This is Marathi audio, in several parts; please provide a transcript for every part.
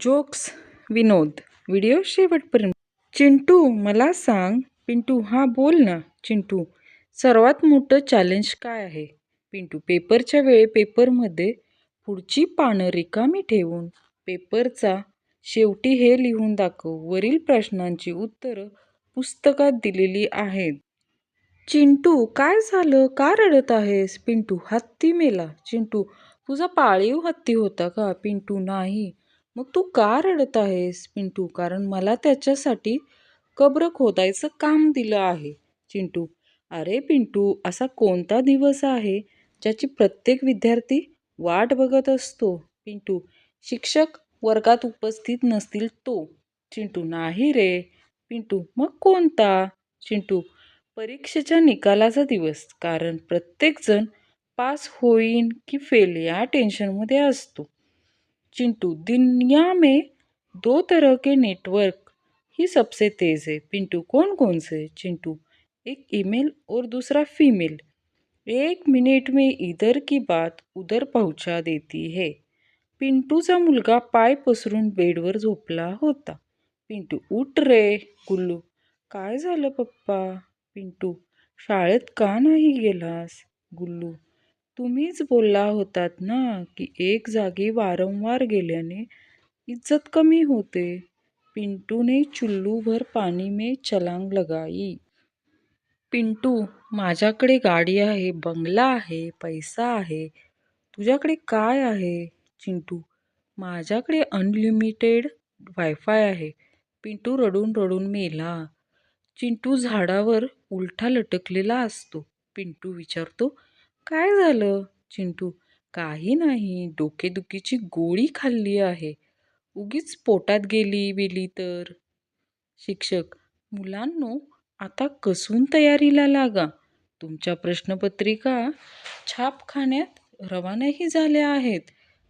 जोक्स विनोद. व्हिडिओ शेवटपर्यंत. चिंटू मला सांग. पिंटू हां बोल ना चिंटू. सर्वात मोठं चॅलेंज काय आहे? पिंटू पेपरच्या वेळे पेपरमध्ये पुढची पानं रिकामी ठेवून पेपरचा शेवटी हे लिहून दाखव. वरील प्रश्नांची उत्तरं पुस्तकात दिलेली आहेत. चिंटू काय झालं? का रडत आहेस? पिंटू हत्ती मेला. चिंटू तुझा पाळीव हत्ती होता का? पिंटू नाही. मग तू का रडत आहेस पिंटू? कारण मला त्याच्यासाठी कब्र खोदायचं काम दिलं आहे. चिंटू अरे पिंटू असा कोणता दिवस आहे ज्याची प्रत्येक विद्यार्थी वाट बघत असतो? पिंटू शिक्षक वर्गात उपस्थित नसतील तो. चिंटू नाही रे. पिंटू मग कोणता? चिंटू परीक्षेच्या निकालाचा दिवस कारण प्रत्येकजण पास होईन की फेल या टेन्शनमध्ये असतो. चिंटू दुनिया में दो तरह के नेटवर्क ही सबसे तेज है। पिंटू कौन कौन से? चिंटू एक ईमेल और दूसरा फीमेल। एक मिनिट में इधर की बात उधर पहुंचा देती है। पिंटूचा मुलगा पाय पसरून बेडवर झोपला होता। पिंटू उठ रे गुल्लू। काय झालं पप्पा? पिंटू शाळेत का नाही गेलास? गुल्लू तुम्हीच बोलला होतात ना की एक जागी वारंवार गेल्याने इज्जत कमी होते. पिंटू ने चुल्लू भर पानी में छलांग लगाई. पिंटू माझ्याकडे गाडी आहे बंगला आहे पैसा आहे. तुझ्याकडे काय आहे? चिंटू माझ्याकडे अनलिमिटेड वायफाय आहे. पिंटू रडून रडून मेला. चिंटू झाडावर उलटा लटकलेला असतो. पिंटू विचारतो काय झालं? चिंटू काही नाही. डोकेदुखीची गोळी खाल्ली आहे. उगीच पोटात गेली बिली तर. शिक्षक मुलांनो आता कसून तयारीला लागा? तुमच्या प्रश्नपत्रिका छापखान्यात रवानाही झाल्या आहेत.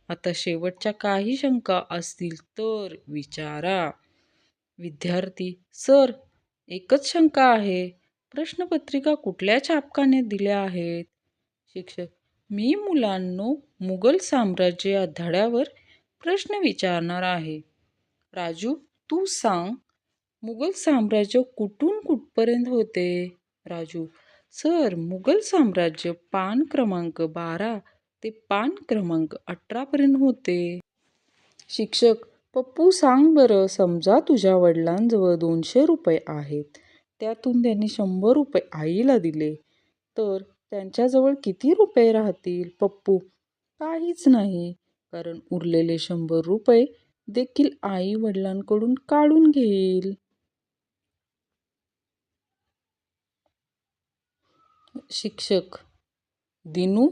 आता शेवटच्या काही शंका असतील तर विचारा. विद्यार्थी सर एकच शंका आहे. प्रश्नपत्रिका कुठल्या छापखान्यात दिल्या आहेत? शिक्षक. मी मुलांनो मुघल साम्राज्य या धड्यावर प्रश्न विचारणार आहे. राजू तू सांग मुघल साम्राज्य कुठून कुठपर्यंत होते? राजू सर मुघल साम्राज्य पान क्रमांक बारा ते पान क्रमांक अठरापर्यंत होते. शिक्षक पप्पू सांग बरं समजा तुझ्या वडिलांजवळ दोनशे रुपये आहेत. त्यातून त्यांनी शंभर रुपये आईला दिले. तर त्यांच्याजवळ किती रुपये राहतील पप्पू? काहीच नाही. कारण उरलेले शंभर रुपये देखील आई वडिलांकडून काढून घेईल. शिक्षक दिनू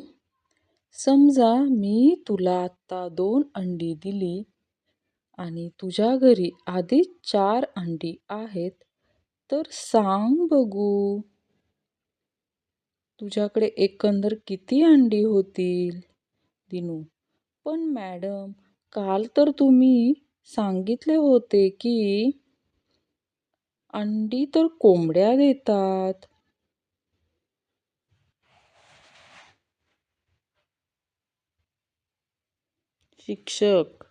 समजा मी तुला आत्ता दोन अंडी दिली आणि तुझ्या घरी आधीच चार अंडी आहेत तर सांग बघू. तुझ्याकडे एकंदर किती अंडी होतील? दिनू. पण मॅडम काल तर तुम्ही सांगितले होते की अंडी तर कोंबड्या देतात. शिक्षक.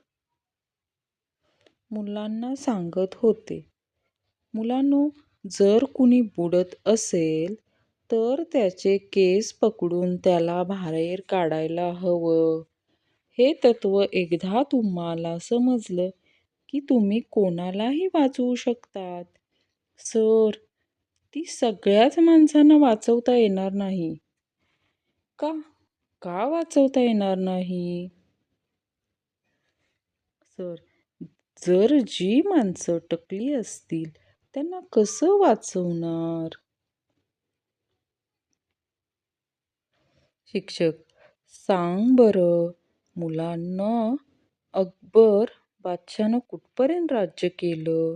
मुलांना सांगत होते. मुलांनो जर कुणी बुडत असेल तर त्याचे केस पकडून त्याला बाहेर काढायला हवं. हे तत्त्व एकदा तुम्हाला समजलं की तुम्ही कोणालाही वाचवू शकतात. सर ती सगळ्याच माणसांना वाचवता येणार नाही. का? का वाचवता येणार नाही? सर जर जी माणसं टकली असतील त्यांना कसं वाचवणार? शिक्षक सांग बरं मुलांना अकबर बादशानं कुठपर्यंत राज्य केलं?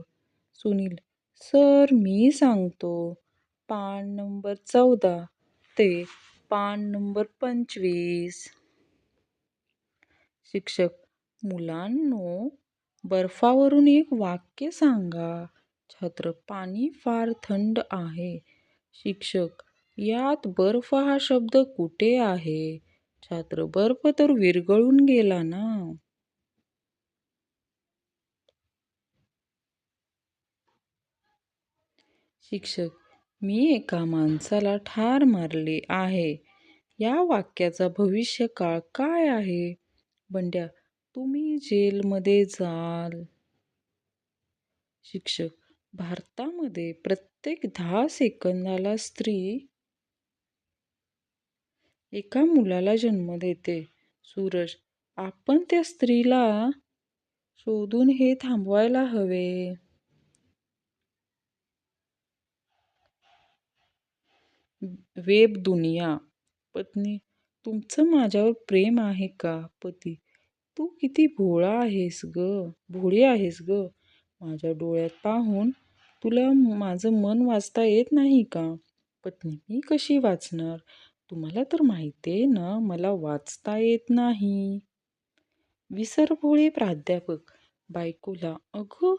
सुनील सर मी सांगतो पान नंबर चौदा ते पान नंबर पंचवीस. शिक्षक मुलांनो बर्फावरून एक वाक्य सांगा छात्र पाणी फार थंड आहे. शिक्षक यात बर्फ हा शब्द कुठे आहे? छात्र बर्फ तर विरगळून गेला ना. शिक्षक मी एका माणसाला ठार मारले आहे. या वाक्याचा भविष्य काळ काय आहे? बंड्या तुम्ही जेलमध्ये जाल. शिक्षक भारतामध्ये प्रत्येक दहा सेकंदाला स्त्री एका मुलाला जन्म देते. सूरज आपण त्या स्त्रीला शोधून हे थांबवायला हवे. वेब दुनिया पत्नी तुमचं माझ्यावर प्रेम आहे का पती? तू किती भोळा आहेस ग भोळी आहेस ग. माझ्या डोळ्यात पाहून तुला माझं मन वाचता येत नाही का? पत्नी मी कशी वाचणार? तुम्हाला तर माहिती आहे ना मला वाचता येत नाही. विसरभोळे प्राध्यापक बायकोला अगं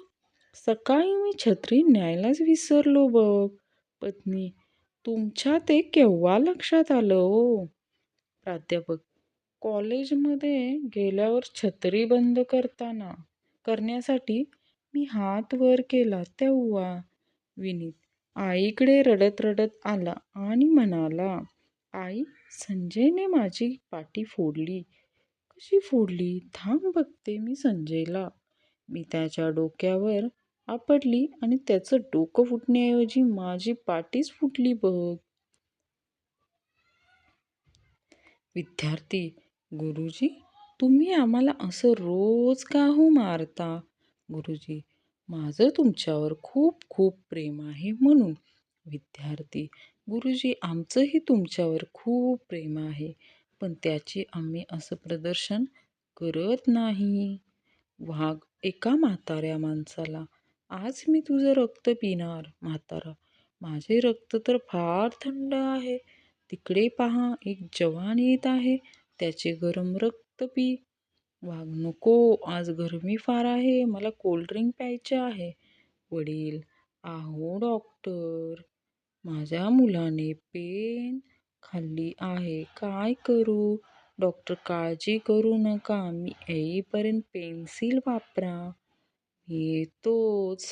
सकाळी मी छत्री न्यायलाच विसरलो बघ. पत्नी तुमच्या ते केव्हा लक्षात आलं हो? प्राध्यापक कॉलेजमध्ये गेल्यावर छत्री बंद करताना करण्यासाठी मी हात वर केला तेव्हा. विनीत आईकडे रडत रडत आला आणि म्हणाला आई संजयने माझी पाठी फोडली. कशी फोडली? थांब बघते मी संजयला. मी त्याच्या डोक्यावर आपटली आणि त्याचं डोकं फुटण्याऐवजी माझी पाठीच फुटली बघ. विद्यार्थी गुरुजी तुम्ही आम्हाला असं रोज का हो मारता? गुरुजी माझं तुमच्यावर खूप खूप प्रेम आहे म्हणून. विद्यार्थी गुरुजी आमचंही तुमच्यावर खूप प्रेम आहे पण त्याचे आम्ही असं प्रदर्शन करत नाही. वाघ एका म्हाताऱ्या माणसाला आज मी तुझं रक्त पिणार म्हातारा. माझे रक्त तर फार थंड आहे. तिकडे पहा एक जवान येत आहे. त्याचे गरम रक्त पी. वाघ नको. आज गरमी फार आहे. मला कोल्ड्रिंक प्यायचे आहे. वडील. आहो डॉक्टर. माझ्या मुलाने पेन खाल्ली आहे. काय करू? डॉक्टर काळजी करू नका. मी येईपर्यंत पेन्सिल वापरा. येतोच.